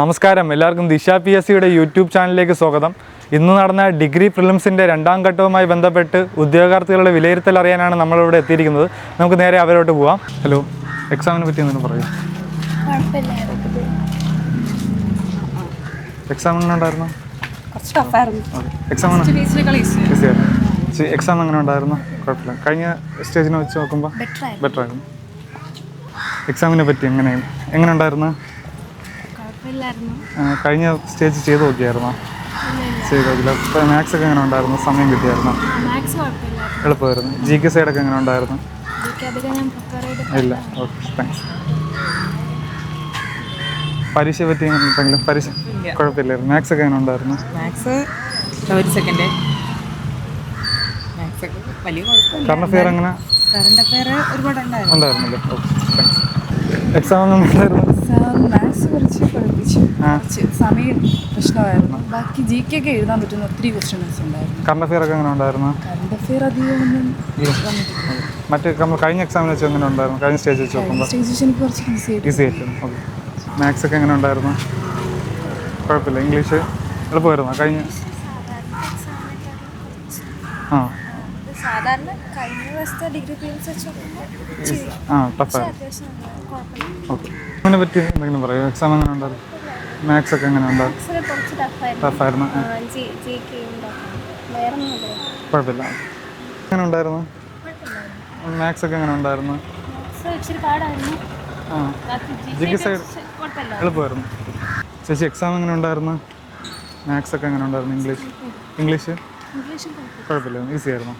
നമസ്കാരം. എല്ലാവർക്കും ദിശ പി എസ് സിയുടെ യൂട്യൂബ് ചാനലിലേക്ക് സ്വാഗതം. ഇന്ന് നടന്ന ഡിഗ്രി പ്രിലിംസിന്റെ രണ്ടാം ഘട്ടവുമായി ബന്ധപ്പെട്ട് ഉദ്യോഗാർത്ഥികളുടെ വിലയിരുത്തൽ അറിയാനാണ് നമ്മളിവിടെ എത്തിയിരിക്കുന്നത്. നമുക്ക് നേരെ അവരോട്ട് പോവാം. ഹലോ എക്സാമിനെ പറ്റി എന്തെങ്കിലും പറയൂ? എക്സാം എങ്ങനെ ഉണ്ടായിരുന്നു? എക്സാം എക്സാം എങ്ങനെ? ഉണ്ടായിരുന്നു? കുഴപ്പമില്ല. കഴിഞ്ഞ സ്റ്റേജിനെ വെച്ച് നോക്കുമ്പോൾ ബെറ്റർ ആയിരുന്നു. എക്സാമിനെ പറ്റി എങ്ങനെ എങ്ങനെ ഉണ്ടായിരുന്നു? കഴിഞ്ഞ സ്റ്റേജ് ചെയ്ത് നോക്കിയായിരുന്നോ? ചെയ്ത് നോക്കില്ല മാത്സ് ഒക്കെ എങ്ങനെ ഉണ്ടായിരുന്നു? സമയം കിട്ടിയായിരുന്നു? എളുപ്പമായിരുന്നു. ജി കെ സൈഡൊക്കെ എങ്ങനെ ഉണ്ടായിരുന്നു? ഇല്ല. ഓക്കെ താങ്ക്സ് പരീക്ഷ പറ്റി എന്തെങ്കിലും പരീക്ഷ കുഴപ്പമില്ലായിരുന്നു. മാത്സ് ഒക്കെ എങ്ങനെ ഉണ്ടായിരുന്നു? മാത്സ് ഒരു സെക്കൻഡ് ഒക്കെ കറണ്ട് അഫെയർ എങ്ങനെ? കറണ്ട് അഫയർ ഒരുപാട് ഉണ്ടായിരുന്നു. ഉണ്ടായിരുന്നല്ലേ. ഓക്കെ താങ്ക്സ് എക്സാം ഒന്നും ഉണ്ടായിരുന്നു കുറച്ച്. സമയം പ്രശ്നമായിരുന്നു. ബാക്കി ജി കെ ഒക്കെ എഴുതാൻ പറ്റുന്ന ഒത്തിരി ക്വസ്റ്റ്യൻസ് ഉണ്ടായിരുന്നു. കറണ്ട് അഫെയർ ഒക്കെ എങ്ങനെ ഉണ്ടായിരുന്നു? കറണ്ട് അഫെയർ അധികം ഒന്നും മറ്റേ നമ്മൾ കഴിഞ്ഞ എക്സാമിന് വെച്ച് എങ്ങനെ ഉണ്ടായിരുന്നു? കഴിഞ്ഞ സ്റ്റേജ് വെച്ച് നോക്കുമ്പോൾ എനിക്ക് കുറച്ച് ഈസി ആയിട്ട് ഈസി ആയിട്ട്. ഓക്കെ മാത്സ് ഒക്കെ എങ്ങനെ ഉണ്ടായിരുന്നു? കുഴപ്പമില്ല. ഇംഗ്ലീഷ് എളുപ്പമായിരുന്നു. കഴിഞ്ഞ ആ. സാധാരണ കഴിഞ്ഞ ദിവസത്തെ ഡിഗ്രി വെച്ച് ആ ടഫായിരുന്നു ഓക്കെ അതിനെ പറ്റി എന്തെങ്കിലും പറയുമോ? എക്സാം എങ്ങനെ ഉണ്ടായിരുന്നു? മാത്സ് ഒക്കെ എങ്ങനെ ഉണ്ടായിരുന്നു ടഫ് ടഫായിരുന്നു ഒന്നുമില്ല കുഴപ്പമില്ല. എങ്ങനെ ഉണ്ടായിരുന്നു മാത്സ് ഒക്കെ എങ്ങനെ ഉണ്ടായിരുന്നു ആ. സൈഡ് എളുപ്പമായിരുന്നു. ചേച്ചി എക്സാം എങ്ങനെ ഉണ്ടായിരുന്നു മാത്സ് ഒക്കെ എങ്ങനെ ഉണ്ടായിരുന്നു ഇംഗ്ലീഷ് ഇംഗ്ലീഷ് ഇംഗ്ലീഷും കുഴപ്പമില്ല. ഈസി ആയിരുന്നു.